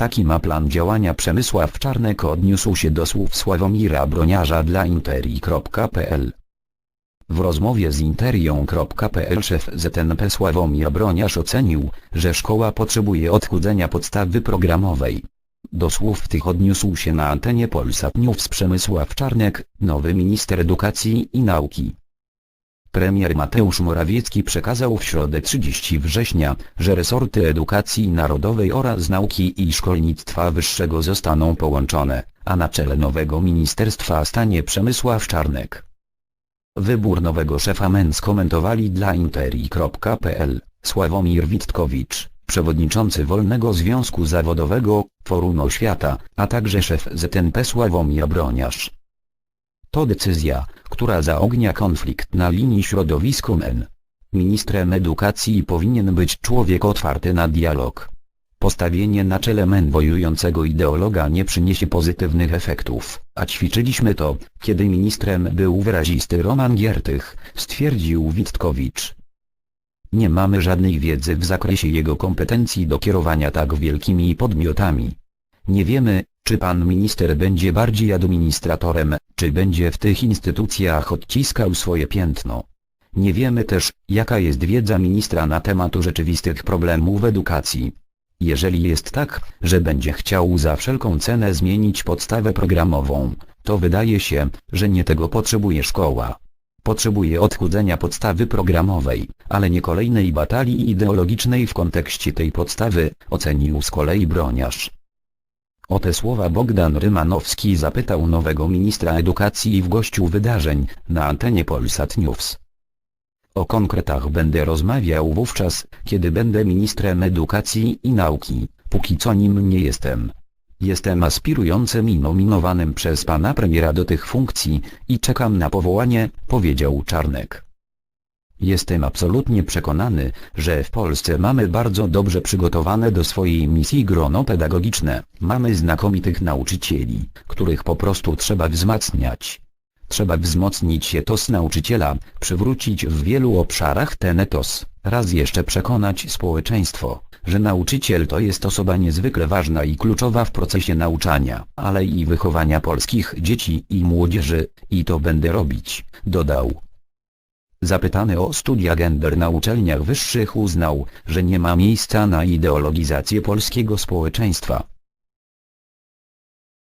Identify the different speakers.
Speaker 1: Taki ma plan działania Przemysław Czarnek odniósł się do słów Sławomira Broniarza dla interi.pl. W rozmowie z interią.pl szef ZNP Sławomir Broniarz ocenił, że szkoła potrzebuje odchudzenia podstawy programowej. Do słów tych odniósł się na antenie Polsat News Przemysław Czarnek, nowy minister edukacji i nauki. Premier Mateusz Morawiecki przekazał w środę 30 września, że resorty edukacji narodowej oraz nauki i szkolnictwa wyższego zostaną połączone, a na czele nowego ministerstwa stanie Przemysław Czarnek. Wybór nowego szefa MEN skomentowali dla interi.pl, Sławomir Witkowicz, przewodniczący Wolnego Związku Zawodowego, Forum Oświata, a także szef ZNP Sławomir Broniarz. To decyzja, która zaognia konflikt na linii środowisko MEN. Ministrem edukacji powinien być człowiek otwarty na dialog. Postawienie na czele MEN wojującego ideologa nie przyniesie pozytywnych efektów, a ćwiczyliśmy to, kiedy ministrem był wyrazisty Roman Giertych, stwierdził Witkowicz. Nie mamy żadnej wiedzy w zakresie jego kompetencji do kierowania tak wielkimi podmiotami. Nie wiemy, czy pan minister będzie bardziej administratorem, czy będzie w tych instytucjach odciskał swoje piętno. Nie wiemy też, jaka jest wiedza ministra na temat rzeczywistych problemów edukacji. Jeżeli jest tak, że będzie chciał za wszelką cenę zmienić podstawę programową, to wydaje się, że nie tego potrzebuje szkoła. Potrzebuje odchudzenia podstawy programowej, ale nie kolejnej batalii ideologicznej w kontekście tej podstawy, ocenił z kolei broniarz. O te słowa Bogdan Rymanowski zapytał nowego ministra edukacji w gościu wydarzeń, na antenie Polsat News. O konkretach będę rozmawiał wówczas, kiedy będę ministrem edukacji i nauki, póki co nim nie jestem. Jestem aspirującym i nominowanym przez pana premiera do tych funkcji, i czekam na powołanie, powiedział Czarnek. Jestem absolutnie przekonany, że w Polsce mamy bardzo dobrze przygotowane do swojej misji grono pedagogiczne, mamy znakomitych nauczycieli, których po prostu trzeba wzmacniać. Trzeba wzmocnić etos nauczyciela, przywrócić w wielu obszarach ten etos, raz jeszcze przekonać społeczeństwo, że nauczyciel to jest osoba niezwykle ważna i kluczowa w procesie nauczania, ale i wychowania polskich dzieci i młodzieży, i to będę robić, dodał. Zapytany o studia gender na uczelniach wyższych uznał, że nie ma miejsca na ideologizację polskiego społeczeństwa.